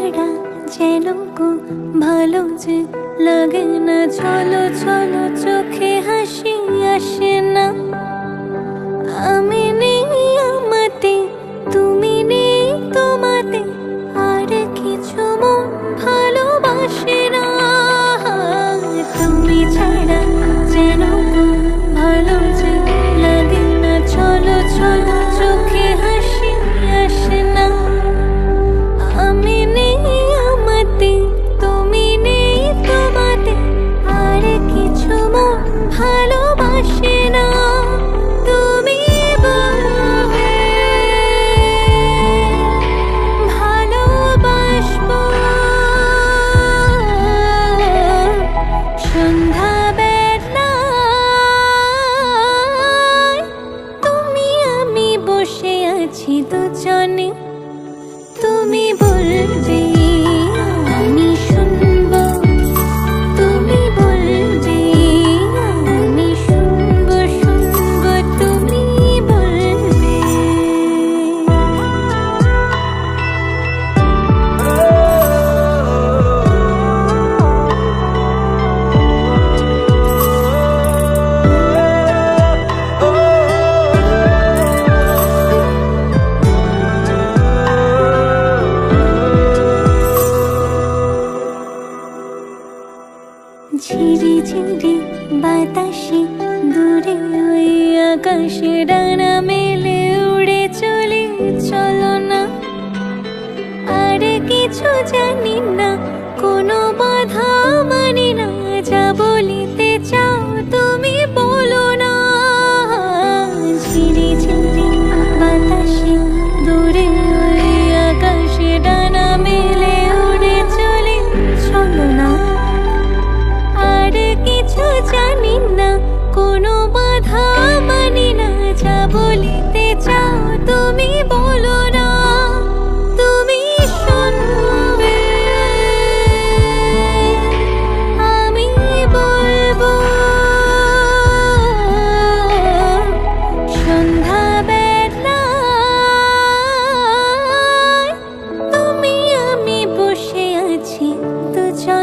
ঘরটা যেন খুব ভালো যে লাগে না চলো চলো চোখে হাসি আসে। ঝিরি ঝিরি বাতাসে দূরে ওই আকাশে ডানা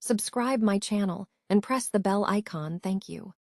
Subscribe my channel and press the bell icon. Thank you.